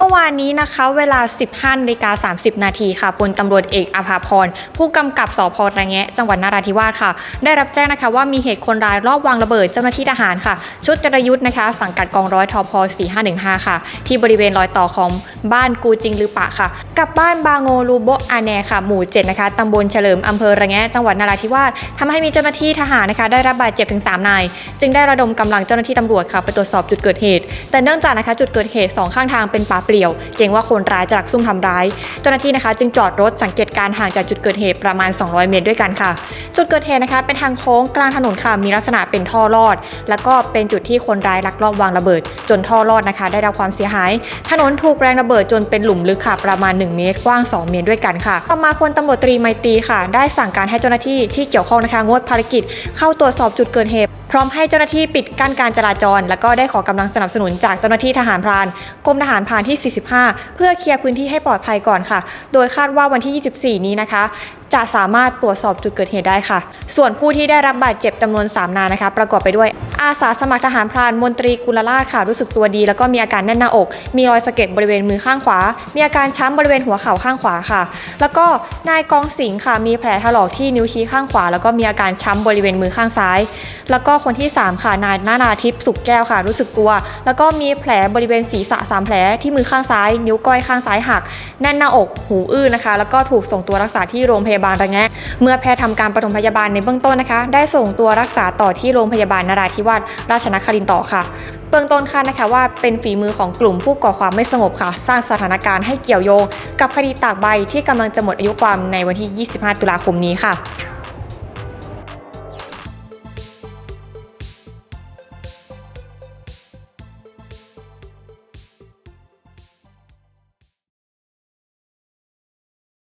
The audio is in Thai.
เมื่อวานนี้นะคะเวลา 15นาฬิกา30 นาทีค่ะพลตำรวจเอกอภาพร ผู้กำกับสพระแงะ จังหวัดนราธิวาสค่ะ ได้รับแจ้งนะคะว่ามีเหตุคนร้ายรอบวางระเบิดเจ้าหน้าที่ทหารค่ะ ชุดจรยุทธ์นะคะ สังกัดกองร้อยทพ4515 ค่ะ ที่บริเวณรอยต่อของบ้านกูจิงลือปะค่ะ กับบ้านบางโงลูโบอาแนค่ะ หมู่7นะคะตำบลเฉลิมอำเภอระแงะ จังหวัดนราธิวาสทำให้มีเจ้าหน้าที่ทหารนะคะ ได้รับบาดเจ็บถึง3นาย จึงได้ระดมกำลังเจ้าหน้าที่ตำรวจค่ะไปตรวจสอบจุดเกิดเหตุ แต่เนื่องจากนะคะจุดเกิดเหตุสองข้างทางเป็นป่าลี่ยวเกรงว่าคนร้ายจะลักซุ่มทำร้าย เจ้าหน้าที่นะคะจึงจอดรถสังเกตการณ์ห่างจากจุดเกิดเหตุประมาณ 200 เมตรด้วยกันค่ะ จุดเกิดเหตุนะคะเป็นทางโค้งกลางถนนค่ะมีลักษณะเป็นท่อลอด แล้วก็เป็นจุดที่คนร้ายลักลอบวางระเบิด จนท่อลอดนะคะ ได้รับความเสียหาย ถนนถูกแรงระเบิดจนเป็นหลุมลึกค่ะประมาณ 1 เมตรกว้าง 2 เมตรด้วยกันค่ะต่อมาพลตำรวจตรีไมตรีค่ะ ได้สั่งการให้เจ้าหน้าที่ที่เกี่ยวข้องนะคะงดภารกิจ เข้าตรวจสอบจุดเกิดเหตุ พร้อมให้เจ้าหน้าที่ปิดกั้นการจราจร แล้วก็ได้ขอกำลังสนับสนุนจากเจ้าหน้าที่ทหารพรานกรมทหารพรานที่45 เพื่อเคลียร์พื้นที่ให้ปลอดภัยก่อนค่ะ โดยคาดว่าวันที่ 24 นี้นะคะ จะสามารถตรวจสอบจุดเกิดเหตุได้ค่ะ ส่วนผู้ที่ได้รับบาดเจ็บจำนวน 3 นายนะคะ ประกอบไปด้วย อาสาสมัครทหารพรานมนตรีกุลราชค่ะรู้สึกตัวดี แล้วก็มีอาการแน่นหน้าอก มีรอยสะเก็ดบริเวณมือข้างขวา มีอาการช้ำบริเวณหัวเข่าข้างขวาค่ะ แล้วก็นายกองสิงห์ค่ะมีแผลถลอกที่นิ้วชี้ข้างขวา แล้วก็มีอาการช้ำบริเวณมือข้างซ้าย แล้วก็คนที่ 3 ค่ะนายนานาทิพย์สุขแก้วค่ะ รู้สึกกลัว แล้วก็มีแผลบริเวณศีรษะสามแผลที่มือข้างซ้าย นิ้วก้อยข้างซ้ายหักแน่นหน้าอก หูอื้อนะคะ แล้วก็ถูกส่งตัวรักษาที่โรงพยาบาลระแงะ เมื่อแพทย์ทำการปฐมพยาบาลในเบื้องต้นนะคะ ได้ส่งตัวรักษาต่อที่โรงพยาบาลนราธิวาสราชนครินต่อค่ะเบื้องต้นคาดนะคะว่าเป็นฝีมือของกลุ่มผู้ก่อความไม่สงบค่ะ สร้างสถานการณ์ให้เกี่ยวโยง กับคดีตากใบที่กำลังจะหมดอายุความในวันที่ 25 ตุลาคมนี้ค่ะ